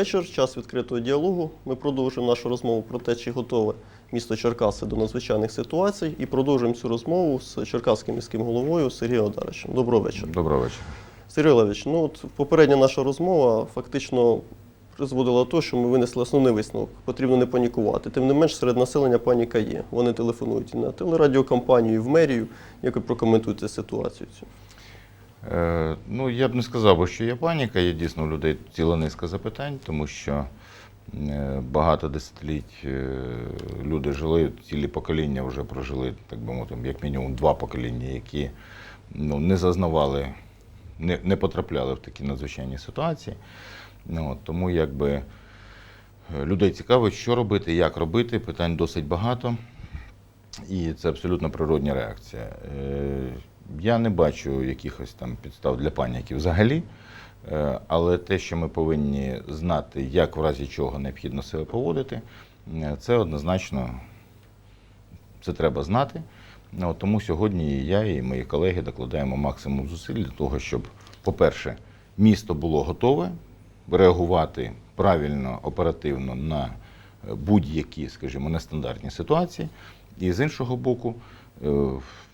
Вечір. Час відкритого діалогу. Ми продовжуємо нашу розмову про те, чи готове місто Черкаси до надзвичайних ситуацій, і продовжуємо цю розмову з черкаським міським головою Сергієм Одаричем. Доброго вечора. Доброго вечора. Сергій Олегович, ну от попередня наша розмова фактично призводила до того, що ми винесли основний висновок. Потрібно не панікувати. Тим не менш, серед населення паніка є. Вони телефонують і на телерадіокомпанію, і в мерію. Як ви прокоментуєте ситуацію цю? Е, ну, я б не сказав, що є паніка, є дійсно у людей ціла низка запитань, тому що е, багато десятиліть е, люди жили, цілі покоління вже прожили, так би мовити, як мінімум два покоління, які ну, не зазнавали, не, не потрапляли в такі надзвичайні ситуації. Ну, тому якби людей цікавить, що робити, як робити, питань досить багато. І це абсолютно природня реакція. Я не бачу якихось там підстав для паніки взагалі, Е, але те, що ми повинні знати, як в разі чого необхідно себе поводити, е, це однозначно це треба знати. Ну, Тому сьогодні і я, і мої колеги докладаємо максимум зусиль для того, щоб, по-перше, місто було готове реагувати правильно, оперативно на е, будь-які, скажімо, нестандартні ситуації. І з іншого боку,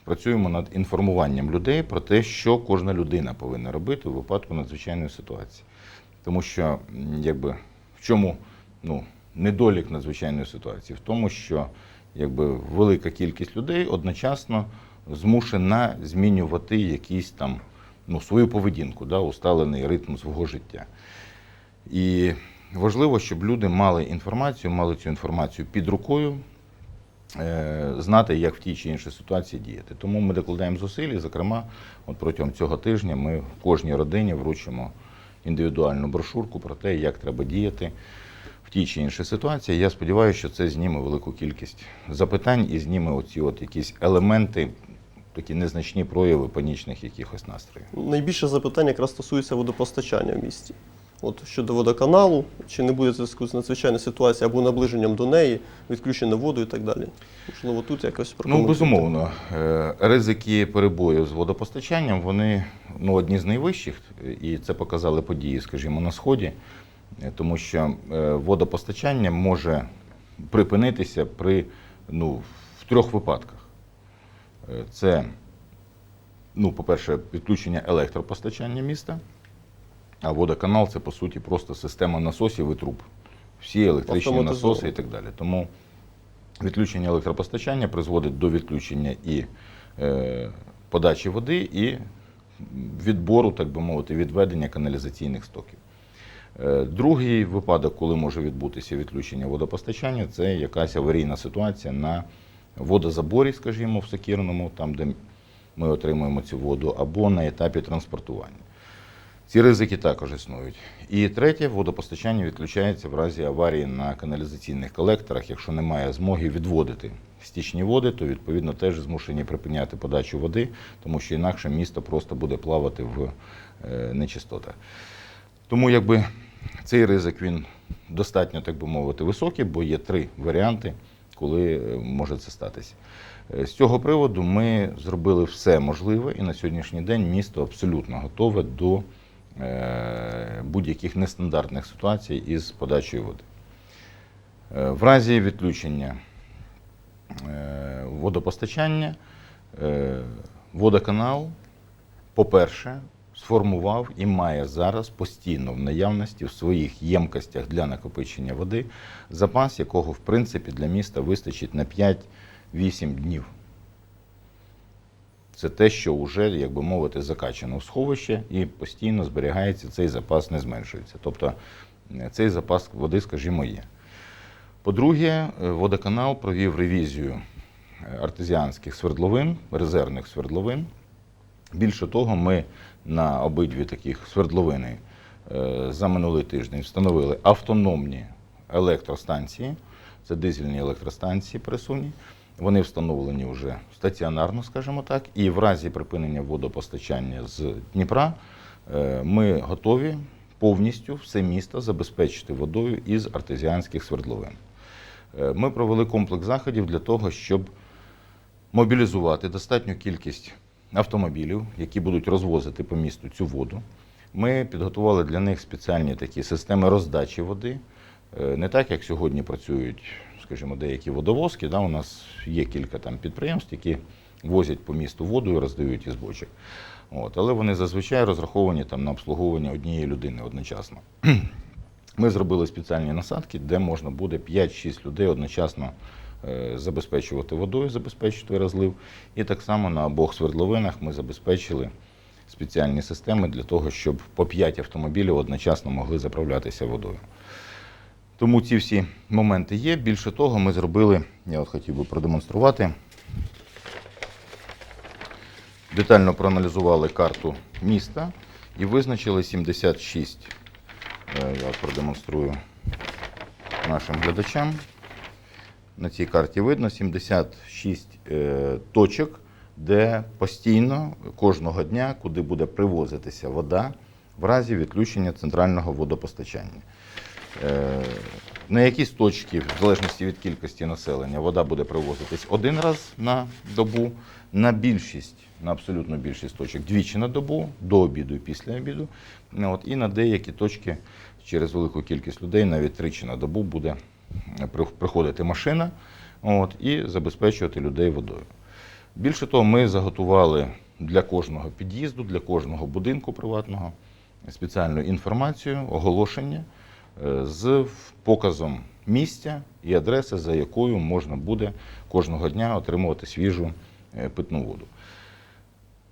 працюємо над інформуванням людей про те, що кожна людина повинна робити у випадку надзвичайної ситуації. Тому що, якби, в чому ну, недолік надзвичайної ситуації? В тому, що якби, велика кількість людей одночасно змушена змінювати якісь там ну, свою поведінку, да, усталений ритм свого життя. І важливо, щоб люди мали інформацію, мали цю інформацію під рукою, знати, як в тій чи іншій ситуації діяти. Тому ми докладаємо зусиль, зокрема, от протягом цього тижня ми кожній родині вручимо індивідуальну брошурку про те, як треба діяти в тій чи іншій ситуації. Я сподіваюся, що це зніме велику кількість запитань і зніме оці от якісь елементи, такі незначні прояви панічних якихось настроїв. Найбільше запитання якраз стосується водопостачання в місті. От щодо водоканалу, чи не буде зв'язку з надзвичайною ситуацією або наближенням до неї, відключення воду і так далі. Можливо, тут якось Ну, безумовно, Е, ризики перебою з водопостачанням вони ну, одні з найвищих, і це показали події, скажімо, на сході, Е, тому що е, водопостачання може припинитися при ну, в трьох випадках. Це, ну, по-перше, відключення електропостачання міста, а водоканал це по суті просто система насосів і труб. Всі електричні насоси і так далі. Тому Відключення електропостачання призводить до відключення і е, подачі води, і відбору, так би мовити, відведення каналізаційних стоків. Е, другий випадок, коли може відбутися відключення водопостачання, це якась аварійна ситуація на водозаборі, скажімо, в Сокірному, там, де ми отримуємо цю воду, або на етапі транспортування. Ці ризики також існують. І третє, водопостачання відключається в разі аварії на каналізаційних колекторах. Якщо немає змоги відводити стічні води, то відповідно теж змушені припиняти подачу води, тому що інакше місто просто буде плавати в е, нечистотах. Тому якби цей ризик він достатньо, так би мовити, високий, бо є три варіанти, коли е, може це статися. Е, З цього приводу ми зробили все можливе, і на сьогоднішній день місто абсолютно готове до будь-яких нестандартних ситуацій із подачею води. Е, В разі відключення е, водопостачання е, водоканал, по-перше, сформував і має зараз постійно в наявності в своїх ємкостях для накопичення води запас, якого в принципі для міста вистачить на 5-8 днів. Це те, що вже, як би мовити, закачано в сховище і постійно зберігається, цей запас не зменшується. Тобто е, цей запас води, скажімо, є. По-друге, е, водоканал провів ревізію е, артезіанських свердловин, резервних свердловин. Більше того, ми на обидві таких свердловини за минулий тиждень встановили автономні електростанції. Це дизельні електростанції пересувні. Вони встановлені вже стаціонарно, скажімо так, і в разі припинення водопостачання з Дніпра е, ми готові повністю все місто забезпечити водою із артезіанських свердловин. Е, Ми провели комплекс заходів для того, щоб мобілізувати достатню кількість автомобілів, які будуть розвозити по місту цю воду. Ми підготували для них спеціальні такі системи роздачі води. Е, Не так, як сьогодні працюють, скажімо, деякі водовозки. Да, у нас є кілька там підприємств, які возять по місту воду і роздають із бочок. От, але вони зазвичай розраховані там, на обслуговування однієї людини одночасно. Ми зробили спеціальні насадки, де можна буде 5-6 людей одночасно е, забезпечувати водою, забезпечувати розлив. І так само на обох свердловинах ми забезпечили спеціальні системи для того, щоб по 5 автомобілів одночасно могли заправлятися водою. Тому ці всі моменти є. Більше того, ми зробили, я от хотів би продемонструвати. Детально проаналізували карту міста і визначили 76 Е, Я продемонструю нашим глядачам. На цій карті видно 76 е, точок, де постійно кожного дня, куди буде привозитися вода в разі відключення центрального водопостачання. Е, На якісь точки, в залежності від кількості населення, вода буде привозитись один раз на добу, на більшість, на абсолютну більшість точок двічі на добу, до обіду і після обіду. От, і на деякі точки через велику кількість людей навіть тричі на добу буде приходити машина от, і забезпечувати людей водою. Більше того, ми заготували для кожного під'їзду, для кожного будинку приватного спеціальну інформацію, оголошення е, з показом місця і адреси, за якою можна буде кожного дня отримувати свіжу е, питну воду.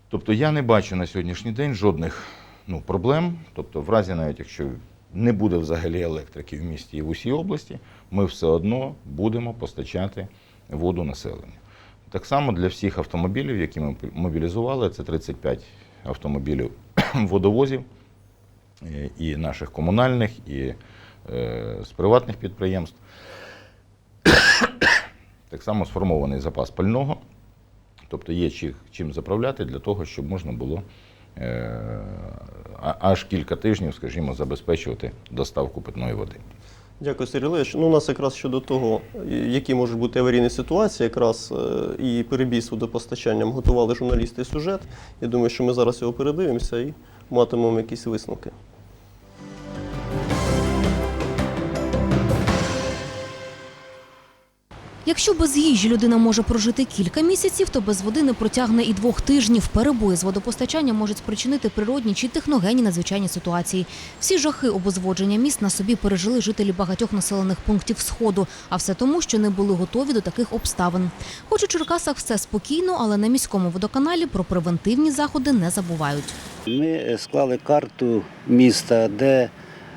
Тобто я не бачу на сьогоднішній день жодних ну, проблем. Тобто, в разі навіть якщо не буде взагалі електрики в місті і в усій області, ми все одно будемо постачати воду населенню. Так само для всіх автомобілів, які ми мобілізували, це 35 автомобілів водовозів е, і наших комунальних, і е, з приватних підприємств. Так само сформований запас пального, тобто є чи- чим заправляти для того, щоб можна було е, аж кілька тижнів, скажімо, забезпечувати доставку питної води. Дякую, Сергій Олегович. Ну, у нас якраз щодо того, які можуть бути аварійні ситуації, якраз е, і перебій з водопостачанням готували журналісти сюжет. Я думаю, що ми зараз його передивимося і матимемо якісь висновки. Якщо без їжі людина може прожити кілька місяців, то без води не протягне і двох тижнів. Перебої з водопостачанням можуть спричинити природні чи техногенні надзвичайні ситуації. Всі жахи обезводження міст на собі пережили жителі багатьох населених пунктів сходу, а все тому, що не були готові до таких обставин. Хоч у Черкасах все спокійно, але на міському водоканалі про превентивні заходи не забувають. Ми склали карту міста, де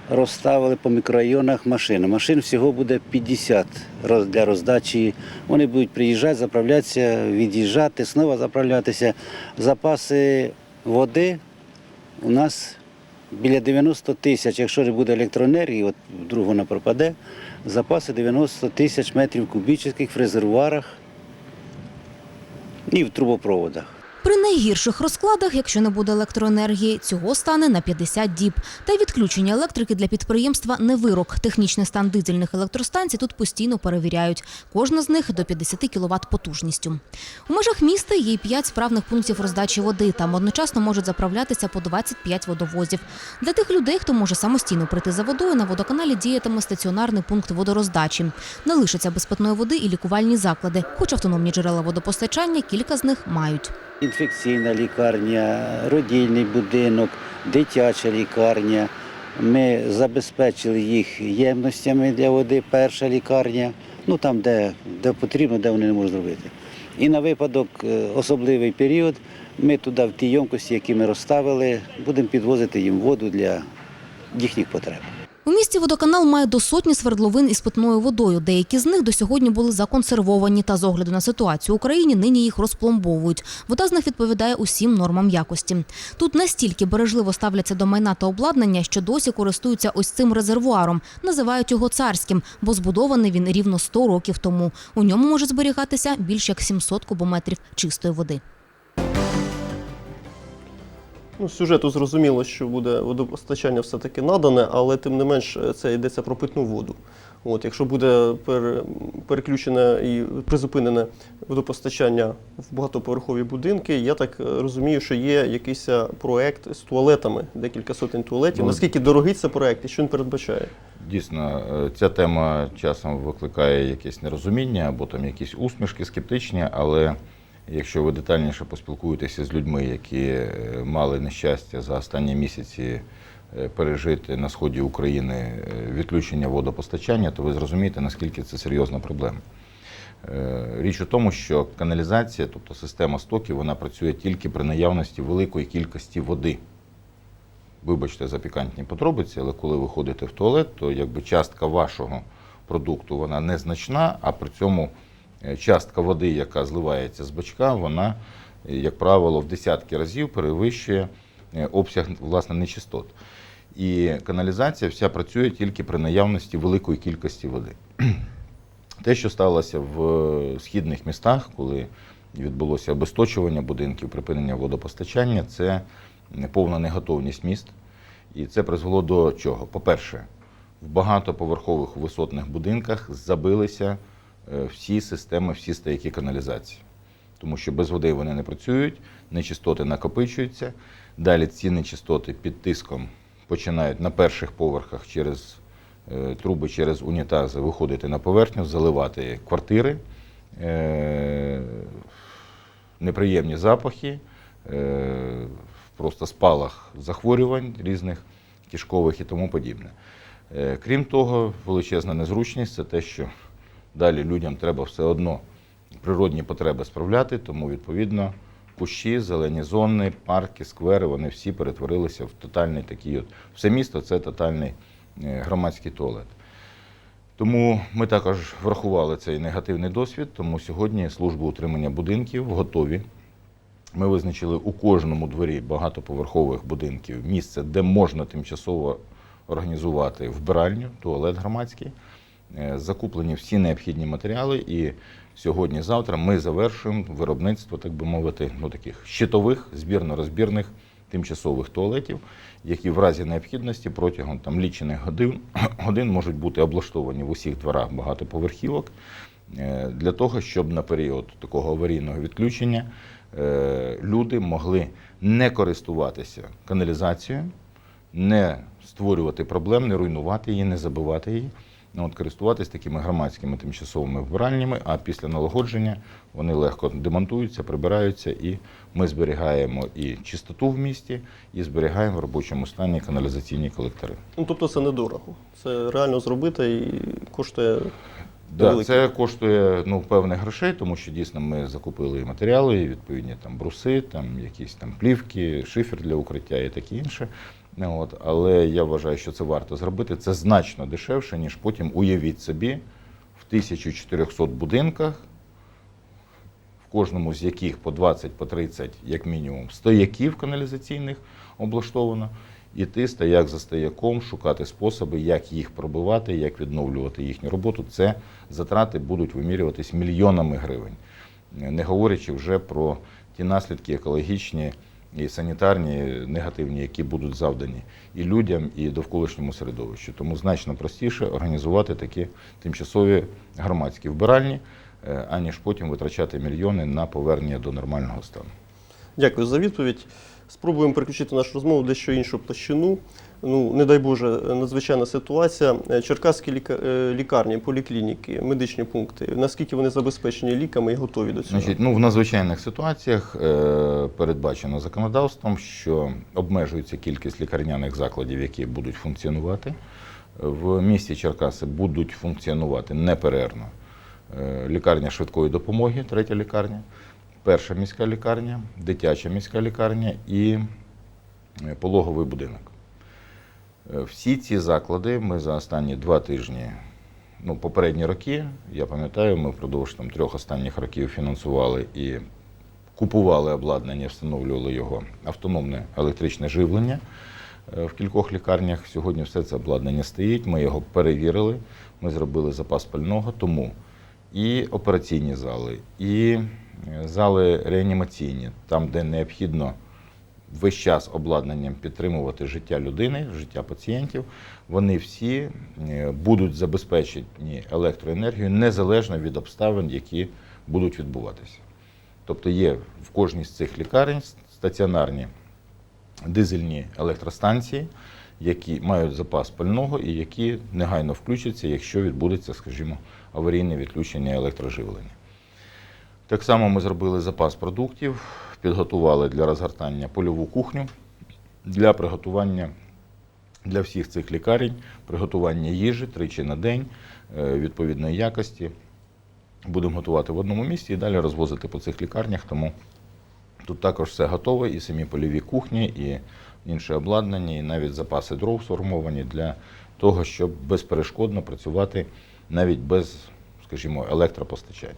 розставили по мікрорайонах машини. Машин всього буде 50 для роздачі. Вони будуть приїжджати, заправлятися, від'їжджати, знову заправлятися. Запаси води у нас біля 90 тисяч. Якщо не буде електроенергії, от вдруг вона пропаде, запаси 90 тисяч метрів кубічних в резервуарах і в трубопроводах. При найгірших розкладах, якщо не буде електроенергії, цього стане на 50 діб. Та й відключення електрики для підприємства не вирок. Технічний стан дизельних електростанцій тут постійно перевіряють. Кожна з них до 50 кВт потужністю. У межах міста є й 5 справних пунктів роздачі води. Там одночасно можуть заправлятися по 25 водовозів. Для тих людей, хто може самостійно прийти за водою, на водоканалі діятиме стаціонарний пункт водороздачі. Не лишаться без питної води і лікувальні заклади, хоч автономні джерела водопостачання кілька з них мають. Інфекційна лікарня, родільний будинок, дитяча лікарня. Ми забезпечили їх ємностями для води, перша лікарня, ну там, де, де потрібно, де вони не можуть зробити. І на випадок е, особливий період ми туди, в ті ємкості, які ми розставили, будемо підвозити їм воду для їхніх потреб. У місті водоканал має до сотні свердловин із питною водою. Деякі з них до сьогодні були законсервовані та з огляду на ситуацію в Україні нині їх розпломбовують. Вода з них відповідає усім нормам якості. Тут настільки бережливо ставляться до майна та обладнання, що досі користуються ось цим резервуаром. Називають його царським, бо збудований він рівно 100 років тому. У ньому може зберігатися більш як 700 кубометрів чистої води. Ну, сюжету зрозуміло, що буде водопостачання все-таки надане, але тим не менш е, це йдеться про питну воду. От, якщо буде пер, переключене і призупинене водопостачання в багатоповерхові будинки, я так е, розумію, що є якийсь е, проект з туалетами, декілька сотень туалетів. Ну, Наскільки дорогий це проект і що він передбачає? Дійсно, ця тема часом викликає якесь нерозуміння або там якісь усмішки скептичні, але якщо ви детальніше поспілкуєтеся з людьми, які е, мали нещастя за останні місяці е, пережити на сході України е, відключення водопостачання, то ви зрозумієте, наскільки це серйозна проблема. Річ у тому, що каналізація, тобто система стоків, вона працює тільки при наявності великої кількості води. Вибачте за пікантні подробиці, але коли ви ходите в туалет, то якби частка вашого продукту вона незначна, а при цьому частка води, яка зливається з бачка, вона, е, як правило, в десятки разів перевищує е, обсяг власне нечистот. І каналізація вся працює тільки при наявності великої кількості води. Те, що сталося в е, східних містах, коли відбулося обесточування будинків, припинення водопостачання, це повна неготовність міст. І це призвело до чого? По-перше, в багатоповерхових висотних будинках забилися е, всі системи, всі стояки каналізації. Тому що без води вони не працюють, нечистоти накопичуються. Далі ці нечистоти під тиском починають на перших поверхах через е, труби, через унітази виходити на поверхню, заливати квартири, е, неприємні запахи, е, просто спалах захворювань різних кишкових і тому подібне. Е, Крім того, величезна незручність це те, що далі людям треба все одно природні потреби справляти, тому відповідно кущі, зелені зони, парки, сквери, вони всі перетворилися в тотальний такий от. Все місто це тотальний е, громадський туалет. Тому ми також врахували цей негативний досвід, тому сьогодні служби утримання будинків готові. Ми визначили у кожному дворі багатоповерхових будинків місце, де можна тимчасово організувати вбиральню, туалет громадський. Е, Закуплені всі необхідні матеріали, і сьогодні-завтра ми завершуємо виробництво, так би мовити, ну таких щитових збірно-розбірних тимчасових туалетів, які в разі необхідності протягом там лічених годин, годин можуть бути облаштовані в усіх дворах багатоповерхівок е, для того, щоб на період такого аварійного відключення е, люди могли не користуватися каналізацією, не створювати проблем, не руйнувати її, не забивати її. От, користуватись такими громадськими тимчасовими вбиральнями, а після налагодження вони легко демонтуються, прибираються, і ми зберігаємо і чистоту в місті, і зберігаємо в робочому стані каналізаційні колектори. Ну, тобто це недорого. Це реально зробити і коштує Да, це коштує ну, певних грошей, тому що дійсно ми закупили і матеріали, і відповідні там бруси, там якісь там плівки, шифер для укриття і таке інше. От, але я вважаю, що це варто зробити. Це значно дешевше, ніж потім уявіть собі в 1400 будинках, в кожному з яких по 20, по 30, як мінімум, стояків каналізаційних облаштовано. Іти стояк за стояком, шукати способи, як їх пробивати, як відновлювати їхню роботу. Це затрати будуть вимірюватись мільйонами гривень, не говорячи вже про ті наслідки екологічні і санітарні негативні, які будуть завдані і людям, і довколишньому середовищу. Тому значно простіше організувати такі тимчасові громадські вбиральні, е, аніж потім витрачати мільйони на повернення до нормального стану. Дякую за відповідь. Спробуємо переключити нашу розмову дещо іншу площину. Ну, не дай Боже, надзвичайна ситуація. Е, Черкаські е, лікарні, поліклініки, медичні пункти. Наскільки вони забезпечені ліками і готові до цього? Значить, ну, в надзвичайних ситуаціях е, передбачено законодавством, що обмежується кількість лікарняних закладів, які будуть функціонувати. В місті Черкаси будуть функціонувати неперервно е, лікарня швидкої допомоги, третя лікарня, перша міська лікарня, дитяча міська лікарня і пологовий будинок. Е, Всі ці заклади ми за останні два тижні, ну, попередні роки, я пам'ятаю, ми впродовж там, трьох останніх років фінансували і купували обладнання, встановлювали його автономне електричне живлення е, в кількох лікарнях. Сьогодні все це обладнання стоїть. Ми його перевірили, ми зробили запас пального, тому і операційні зали, і е, зали реанімаційні, там, де необхідно весь час обладнанням підтримувати життя людини, життя пацієнтів, вони всі е, будуть забезпечені електроенергією незалежно від обставин, які будуть відбуватися. Тобто є в кожній з цих лікарень стаціонарні дизельні електростанції, які мають запас пального і які негайно включаться, якщо відбудеться, скажімо, аварійне відключення електроживлення. Так само ми зробили запас продуктів, підготували для розгортання польову кухню для приготування для всіх цих лікарень, приготування їжі тричі на день е, відповідної якості. Будемо готувати в одному місці і далі розвозити по цих лікарнях. Тому тут також все готове, і самі польові кухні, і інше обладнання, і навіть запаси дров сформовані для того, щоб безперешкодно працювати навіть без, скажімо, електропостачання.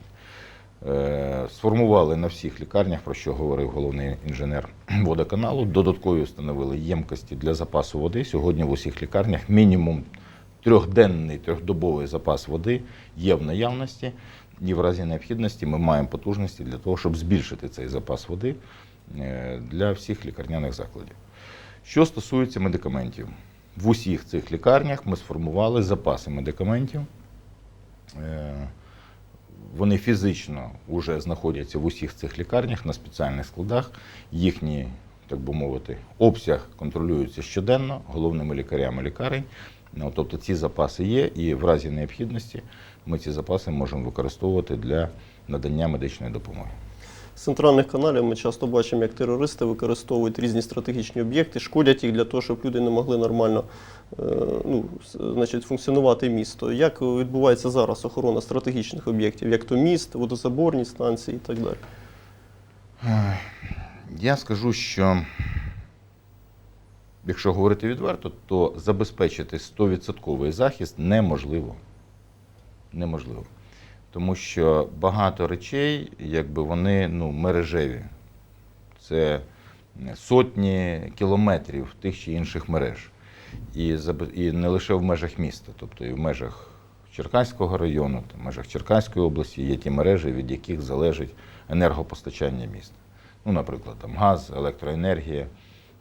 Е, Сформували на всіх лікарнях, про що говорив головний інженер водоканалу. Додаткові встановили ємкості для запасу води. Сьогодні в усіх лікарнях мінімум трьохденний, трьохдобовий запас води є в наявності. І в разі необхідності ми маємо потужності для того, щоб збільшити цей запас води е, для всіх лікарняних закладів. Що стосується медикаментів, в усіх цих лікарнях ми сформували запаси медикаментів. Вони фізично вже знаходяться в усіх цих лікарнях на спеціальних складах. Їхній, так би мовити, обсяг контролюється щоденно головними лікарями лікарень. Ну, тобто ці запаси є, і в разі необхідності ми ці запаси можемо використовувати для надання медичної допомоги. Центральних каналів ми часто бачимо, як терористи використовують різні стратегічні об'єкти, шкодять їх для того, щоб люди не могли нормально е, ну, значить, функціонувати місто. Як відбувається зараз охорона стратегічних об'єктів, як то міст, водозаборні станції і так далі? Я скажу, що якщо говорити відверто, то забезпечити 100% захист неможливо. Неможливо. Тому що багато речей, якби вони ну, мережеві. Це сотні кілометрів тих чи інших мереж. І, і не лише в межах міста, тобто і в межах Черкаського району, в межах Черкаської області є ті мережі, від яких залежить енергопостачання міста. Ну, наприклад, там газ, електроенергія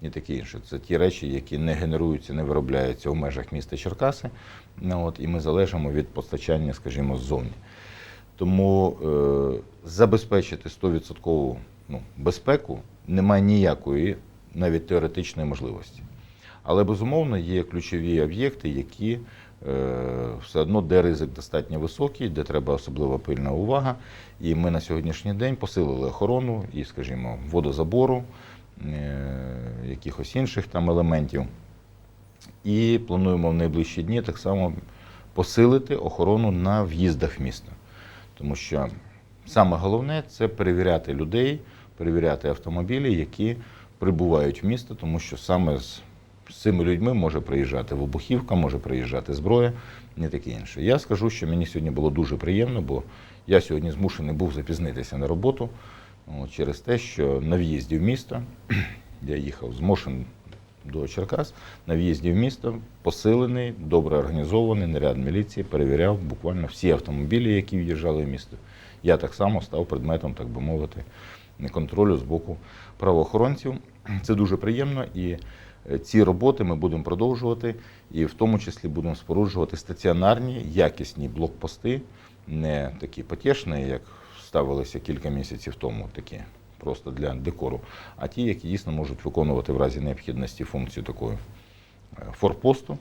і таке інше. Це ті речі, які не генеруються, не виробляються в межах міста Черкаси. Ну, от, і ми залежимо від постачання, скажімо, ззовні. Тому е, забезпечити 100% ну, безпеку немає ніякої навіть теоретичної можливості. Але безумовно є ключові об'єкти, які е, все одно, де ризик достатньо високий, де треба особлива пильна увага. І ми на сьогоднішній день посилили охорону і, скажімо, водозабору, е, якихось інших там елементів. І плануємо в найближчі дні так само посилити охорону на в'їздах в місто. Тому що саме головне це перевіряти людей, перевіряти автомобілі, які прибувають в місто, тому що саме з, цими людьми може приїжджати вибухівка, може приїжджати зброя і таке інше. Я скажу, що мені сьогодні було дуже приємно, бо я сьогодні змушений був запізнитися на роботу от, через те, що на в'їзді в місто я їхав з Мошин до Черкас, на в'їзді в місто посилений, добре організований наряд міліції перевіряв буквально всі автомобілі, які в'їжджали в місто. Я так само став предметом, так би мовити, контролю з боку правоохоронців. Це дуже приємно і е, ці роботи ми будемо продовжувати, і в тому числі будемо споруджувати стаціонарні, якісні блокпости, не такі потішні, як ставилися кілька місяців тому, такі просто для декору, а ті, які дійсно можуть виконувати в разі необхідності функцію такої е, форпосту,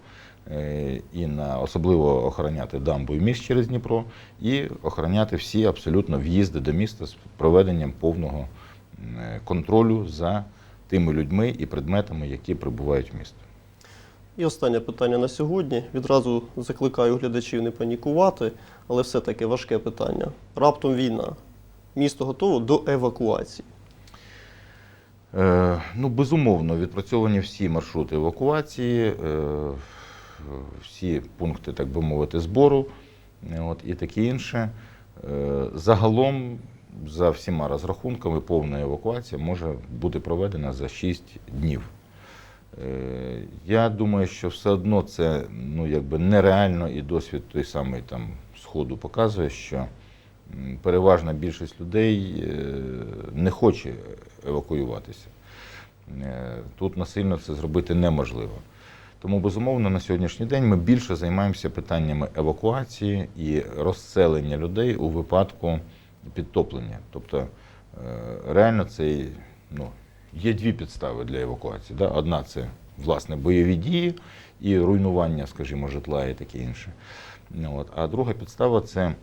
е, і на особливо охороняти дамбу і міст через Дніпро, і охороняти всі абсолютно в'їзди до міста з проведенням повного е, контролю за тими людьми і предметами, які прибувають в місто. І останнє питання на сьогодні. Відразу закликаю глядачів не панікувати, але все-таки важке питання. Раптом війна. Місто готово до евакуації. Е, Ну, безумовно, відпрацьовані всі маршрути евакуації, е, всі пункти, так би мовити, збору от, і таке інше. Е, Загалом, за всіма розрахунками, повна евакуація може бути проведена за 6 днів. Е, Я думаю, що все одно це ну, якби нереально, і досвід той самий там Сходу показує, що переважна більшість людей е, не хоче евакуюватися. Е, Тут насильно це зробити неможливо. Тому, безумовно, на сьогоднішній день ми більше займаємося питаннями евакуації і розселення людей у випадку підтоплення. Тобто, е, реально це ну, є дві підстави для евакуації. Да? Одна це власне бойові дії і руйнування, скажімо, житла і таке інше. От. А друга підстава це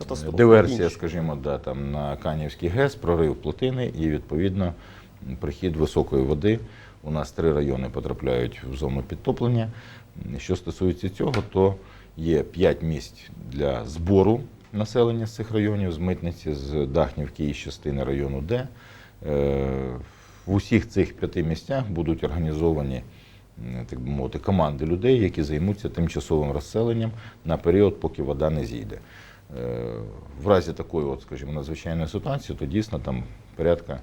Катастрофа. диверсія, Інші. скажімо, да, там, на Канівський ГЕС, прорив плотини і, відповідно, прихід високої води. У нас три райони потрапляють в зону підтоплення. Що стосується цього, то є п'ять місць для збору населення з цих районів, з Митниці, з Дахнівки і з частини району Д. Е, В усіх цих п'яти місцях будуть організовані так би мовити, команди людей, які займуться тимчасовим розселенням на період, поки вода не зійде. Е, В разі такої, от, скажімо, надзвичайної ситуації, то дійсно там порядка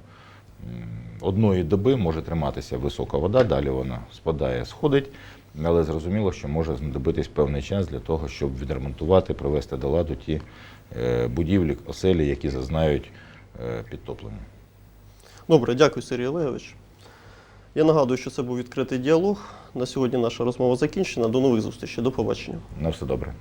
одної доби може триматися висока вода, далі вона спадає, сходить, але зрозуміло, що може знадобитись певний час для того, щоб відремонтувати, привести до ладу ті е, будівлі, оселі, які зазнають е, підтоплення. Добре, дякую, Сергій Олегович. Я нагадую, що це був відкритий діалог. На сьогодні наша розмова закінчена. До нових зустрічей. До побачення. На все добре.